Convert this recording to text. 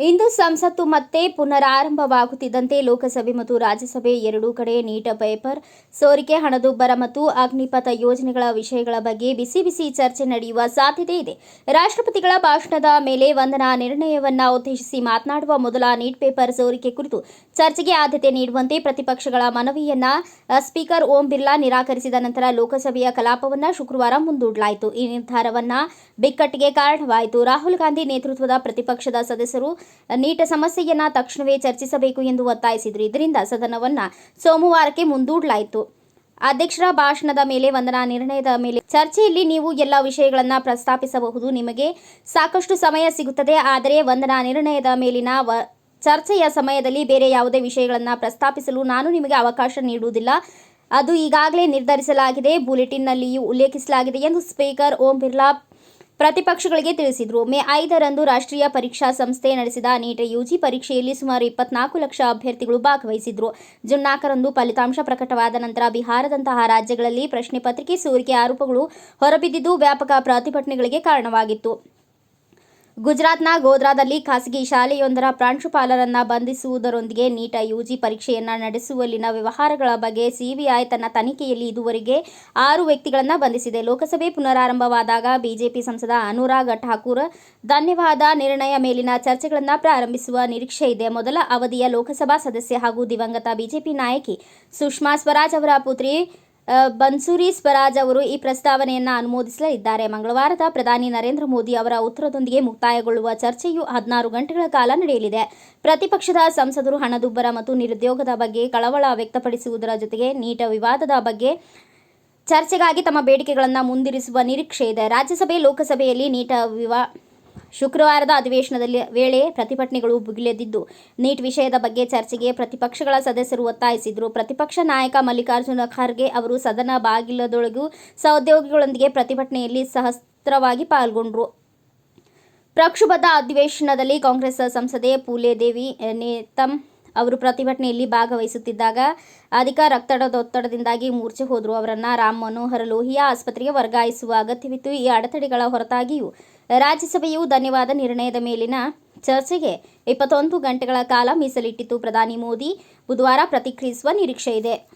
ಸಂಸತ್ತು ಮತ್ತೆ ಪುನರಾರಂಭವಾಗುತ್ತಿದ್ದಂತೆ ಲೋಕಸಭೆ ಮತ್ತು ರಾಜ್ಯಸಭೆ ಎರಡೂ ಕಡೆ ನೀಟ ಪೇಪರ್, ಸೋರಿಕೆ, ಹಣದುಬ್ಬರ ಮತ್ತು ಅಗ್ನಿಪಥ ಯೋಜನೆಗಳ ವಿಷಯಗಳ ಬಗ್ಗೆ ಬಿಸಿ ಬಿಸಿ ಚರ್ಚೆ ನಡೆಯುವ ಸಾಧ್ಯತೆ ಇದೆ. ರಾಷ್ಟ್ರಪತಿಗಳ ಭಾಷಣದ ಮೇಲೆ ವಂದನಾ ನಿರ್ಣಯವನ್ನ ಉದ್ದೇಶಿಸಿ ಮಾತನಾಡುವ ಮೊದಲ ನೀಟ್ ಪೇಪರ್ ಸೋರಿಕೆ ಕುರಿತು ಚರ್ಚೆಗೆ ಆದ್ಯತೆ ನೀಡುವಂತೆ ಪ್ರತಿಪಕ್ಷಗಳ ಮನವಿಯನ್ನ ಸ್ಪೀಕರ್ ಓಂ ಬಿರ್ಲಾ ನಿರಾಕರಿಸಿದ ನಂತರ ಲೋಕಸಭೆಯ ಕಲಾಪವನ್ನ ಶುಕ್ರವಾರ ಮುಂದೂಡಲಾಯಿತು. ಈ ನಿರ್ಧಾರವನ್ನ ಬಿಕ್ಕಟ್ಟಿಗೆ ಕಾರಣವಾಯಿತು. ರಾಹುಲ್ ಗಾಂಧಿ ನೇತೃತ್ವದ ಪ್ರತಿಪಕ್ಷದ ಸದಸ್ಯರು ನೀಟ ಸಮಸ್ಯೆಯನ್ನ ತಕ್ಷಣವೇ ಚರ್ಚಿಸಬೇಕು ಎಂದು ಒತ್ತಾಯಿಸಿದರು. ಇದರಿಂದ ಸದನವನ್ನ ಸೋಮವಾರಕ್ಕೆ ಮುಂದೂಡಲಾಯಿತು. ಅಧ್ಯಕ್ಷರ ಭಾಷಣದ ಮೇಲೆ, ವಂದನಾ ನಿರ್ಣಯದ ಮೇಲೆ ಚರ್ಚೆಯಲ್ಲಿ ನೀವು ಎಲ್ಲ ವಿಷಯಗಳನ್ನು ಪ್ರಸ್ತಾಪಿಸಬಹುದು. ನಿಮಗೆ ಸಾಕಷ್ಟು ಸಮಯ ಸಿಗುತ್ತದೆ. ಆದರೆ ವಂದನಾ ನಿರ್ಣಯದ ಮೇಲಿನ ವ, ಚರ್ಚೆಯ ಸಮಯದಲ್ಲಿ ಬೇರೆ ಯಾವುದೇ ವಿಷಯಗಳನ್ನು ಪ್ರಸ್ತಾಪಿಸಲು ನಾನು ನಿಮಗೆ ಅವಕಾಶ ನೀಡುವುದಿಲ್ಲ. ಅದು ಈಗಾಗಲೇ ನಿರ್ಧರಿಸಲಾಗಿದೆ. ಬುಲೆಟಿನ್ನಲ್ಲಿಯೂ ಉಲ್ಲೇಖಿಸಲಾಗಿದೆ ಎಂದು ಸ್ಪೀಕರ್ ಓಂ ಬಿರ್ಲಾ ಪ್ರತಿಪಕ್ಷಗಳಿಗೆ ತಿಳಿಸಿದರು. ಮೇ ಐದರಂದು ರಾಷ್ಟ್ರೀಯ ಪರೀಕ್ಷಾ ಸಂಸ್ಥೆ ನಡೆಸಿದ ನೀಟ್ ಯುಜಿ ಪರೀಕ್ಷೆಯಲ್ಲಿ ಸುಮಾರು ಇಪ್ಪತ್ನಾಲ್ಕು ಲಕ್ಷ ಅಭ್ಯರ್ಥಿಗಳು ಭಾಗವಹಿಸಿದ್ರು. ಜೂನ್ ನಾಲ್ಕರಂದು ಫಲಿತಾಂಶ ಪ್ರಕಟವಾದ ನಂತರ ಬಿಹಾರದಂತಹ ರಾಜ್ಯಗಳಲ್ಲಿ ಪ್ರಶ್ನೆ ಪತ್ರಿಕೆ ಸೋರಿಕೆ ಆರೋಪಗಳು ಹೊರಬಿದ್ದಿದ್ದು ವ್ಯಾಪಕ ಪ್ರತಿಭಟನೆಗಳಿಗೆ ಕಾರಣವಾಗಿತ್ತು. ಗುಜರಾತ್ನ ಗೋಧ್ರಾದಲ್ಲಿ ಖಾಸಗಿ ಶಾಲೆಯೊಂದರ ಪ್ರಾಂಶುಪಾಲರನ್ನ ಬಂಧಿಸುವುದರೊಂದಿಗೆ ನೀಟ ಯುಜಿ ಪರೀಕ್ಷೆಯನ್ನ ನಡೆಸುವಲ್ಲಿನ ವ್ಯವಹಾರಗಳ ಬಗ್ಗೆ ಸಿಬಿಐ ತನ್ನ ತನಿಖೆಯಲ್ಲಿ ಇದುವರೆಗೆ ಆರು ವ್ಯಕ್ತಿಗಳನ್ನು ಬಂಧಿಸಿದೆ. ಲೋಕಸಭೆ ಪುನರಾರಂಭವಾದಾಗ ಬಿಜೆಪಿ ಸಂಸದ ಅನುರಾಗ್ ಠಾಕೂರ್ ಧನ್ಯವಾದ ನಿರ್ಣಯ ಮೇಲಿನ ಚರ್ಚೆಗಳನ್ನು ಪ್ರಾರಂಭಿಸುವ ನಿರೀಕ್ಷೆ ಇದೆ. ಮೊದಲ ಅವಧಿಯ ಲೋಕಸಭಾ ಸದಸ್ಯ ಹಾಗೂ ದಿವಂಗತ ಬಿಜೆಪಿ ನಾಯಕಿ ಸುಷ್ಮಾ ಸ್ವರಾಜ್ ಅವರ ಪುತ್ರಿ ಬನ್ಸೂರಿ ಸ್ವರಾಜ್ ಅವರು ಈ ಪ್ರಸ್ತಾವನೆಯನ್ನು ಅನುಮೋದಿಸಲಿದ್ದಾರೆ. ಮಂಗಳವಾರದ ಪ್ರಧಾನಿ ನರೇಂದ್ರ ಮೋದಿ ಅವರ ಉತ್ತರದೊಂದಿಗೆ ಮುಕ್ತಾಯಗೊಳ್ಳುವ ಚರ್ಚೆಯು ಹದಿನಾರು ಗಂಟೆಗಳ ಕಾಲ ನಡೆಯಲಿದೆ. ಪ್ರತಿಪಕ್ಷದ ಸಂಸದರು, ಹಣದುಬ್ಬರ ಮತ್ತು ನಿರುದ್ಯೋಗದ ಬಗ್ಗೆ ಕಳವಳ ವ್ಯಕ್ತಪಡಿಸುವುದರ ಜೊತೆಗೆ ನೀಟ ವಿವಾದದ ಬಗ್ಗೆ ಚರ್ಚೆಗಾಗಿ ತಮ್ಮ ಬೇಡಿಕೆಗಳನ್ನು ಮುಂದಿರಿಸುವ ನಿರೀಕ್ಷೆ ಇದೆ. ರಾಜ್ಯಸಭೆ, ಲೋಕಸಭೆಯಲ್ಲಿ ನೀಟ ವಿವಾ ಶುಕ್ರವಾರದ ಅಧಿವೇಶನದಲ್ಲಿ ವೇಳೆ ಪ್ರತಿಭಟನೆಗಳು ಭುಗಿಲೆದಿದ್ದು ನೀಟ್ ವಿಷಯದ ಬಗ್ಗೆ ಚರ್ಚೆಗೆ ಪ್ರತಿಪಕ್ಷಗಳ ಸದಸ್ಯರು ಒತ್ತಾಯಿಸಿದರು. ಪ್ರತಿಪಕ್ಷ ನಾಯಕ ಮಲ್ಲಿಕಾರ್ಜುನ ಖರ್ಗೆ ಅವರು ಸದನ ಬಾಗಿಲದೊಳಗೂ ಸಹೋದ್ಯೋಗಿಗಳೊಂದಿಗೆ ಪ್ರತಿಭಟನೆಯಲ್ಲಿ ಸಹಸ್ರವಾಗಿ ಪಾಲ್ಗೊಂಡರು. ಪ್ರಕ್ಷುಬ್ಧ ಅಧಿವೇಶನದಲ್ಲಿ ಕಾಂಗ್ರೆಸ್ ಸಂಸದೆ ಪೂಲೆದೇವಿ ನೇತಮ್ ಅವರು ಪ್ರತಿಭಟನೆಯಲ್ಲಿ ಭಾಗವಹಿಸುತ್ತಿದ್ದಾಗ ಅಧಿಕ ರಕ್ತದೊತ್ತಡದಿಂದಾಗಿ ಮೂರ್ಛೆ ಹೋದರು. ಅವರನ್ನು ರಾಮ್ ಮನೋಹರ್ ಲೋಹಿಯಾ ಆಸ್ಪತ್ರೆಗೆ ವರ್ಗಾಯಿಸುವ ಅಗತ್ಯವಿತ್ತು. ಈ ಅಡೆತಡೆಗಳ ಹೊರತಾಗಿಯೂ ರಾಜ್ಯಸಭೆಯು ಧನ್ಯವಾದ ನಿರ್ಣಯದ ಮೇಲಿನ ಚರ್ಚೆಗೆ ಇಪ್ಪತ್ತೊಂದು ಗಂಟೆಗಳ ಕಾಲ ಮೀಸಲಿಟ್ಟಿತ್ತು. ಪ್ರಧಾನಿ ಮೋದಿ ಬುಧವಾರ ಪ್ರತಿಕ್ರಿಯಿಸುವ ನಿರೀಕ್ಷೆ ಇದೆ.